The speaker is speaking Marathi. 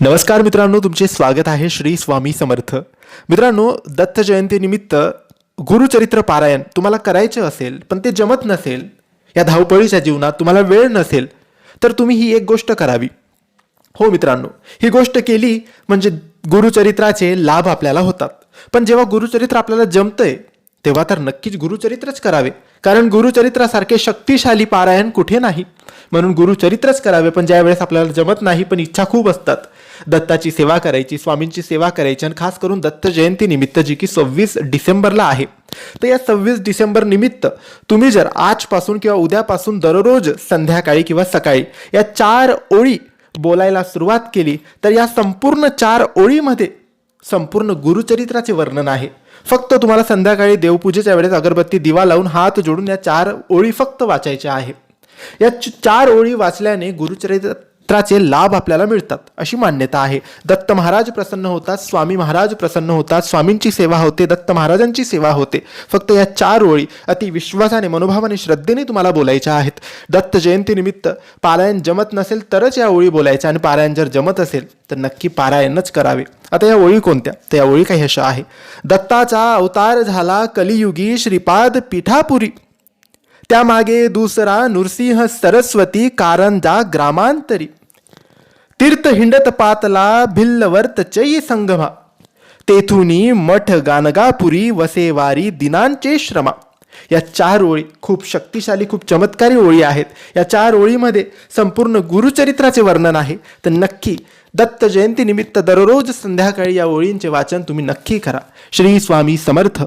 नमस्कार मित्रांनो तुमचे स्वागत आहे श्री स्वामी समर्थ. मित्रांनो दत्त जयंतीनिमित्त गुरुचरित्र पारायण तुम्हाला करायचे असेल पण ते जमत नसेल या धावपळीच्या जीवनात तुम्हाला वेळ नसेल तर तुम्ही ही एक गोष्ट करावी. हो मित्रांनो ही गोष्ट केली म्हणजे गुरुचरित्राचे लाभ आपल्याला होतात. पण जेव्हा गुरुचरित्र आपल्याला जमतंय तेव्हा तर नक्कीच गुरुचरित्रच करावे. कारण गुरुचरित्रासारखे शक्तिशाली पारायण कुठे नाही? म्हणून गुरुचरित्रच करावे पण ज्या वेळेस आपल्याला जमत नाही पण इच्छा खूप असतात. दत्ताची सेवा करायची स्वामींची सेवा करायची आणि खास करून दत्त जयंती निमित्त जी की सव्वीस डिसेंबरला आहे. तर या सव्वीस डिसेंबर निमित्त तुम्ही जर आजपासून किंवा उद्यापासून दररोज संध्याकाळी किंवा सकाळी या चार ओळी बोलायला सुरुवात केली तर या संपूर्ण चार ओळीमध्ये संपूर्ण गुरुचरित्राचे वर्णन आहे. फक्त तुम्हाला संध्याकाळी देवपूजेच्या वेळेस अगरबत्ती दिवा लावून हात जोडून या चार ओळी फक्त वाचायच्या आहे. या च- चार ओळी वाचल्याने गुरुचरित्र गुरुचरित्राचे लाभ आपल्याला मिळतात अशी मान्यता आहे. दत्त महाराज प्रसन्न होतात स्वामी महाराज प्रसन्न होतात स्वामींची सेवा होते दत्त महाराजांची सेवा होते. फक्त या चार ओळी अति विश्वासाने मनोभावाने श्रद्धेने तुम्हाला बोलायच्या आहेत. दत्त जयंतीनिमित्त पारायण जमत नसेल तरच या ओळी बोलायच्या आणि पारायण जर जमत असेल तर नक्की पारायणच करावे. आता या ओळी कोणत्या? तर या ओळी काही अशा आहे. दत्ताचा अवतार झाला कलियुगी श्रीपाद पिठापुरी. त्यामागे दुसरा नृसिंह सरस्वती कारंजा ग्रामांतरी. तीर्थ हिंडत पातला भिल्लवर्त चयी संगमा. तेथुनी मठ गानगापुरी वसेवारी दिनांचे श्रमा. या चार ओळी खूप शक्तिशाली खूप चमत्कारी ओळी आहेत. या चार ओळीमध्ये संपूर्ण गुरुचरित्राचे वर्णन आहे. तर नक्की दत्त जयंतीनिमित्त दररोज संध्याकाळी या ओळींचे वाचन तुम्ही नक्की करा. श्री स्वामी समर्थ.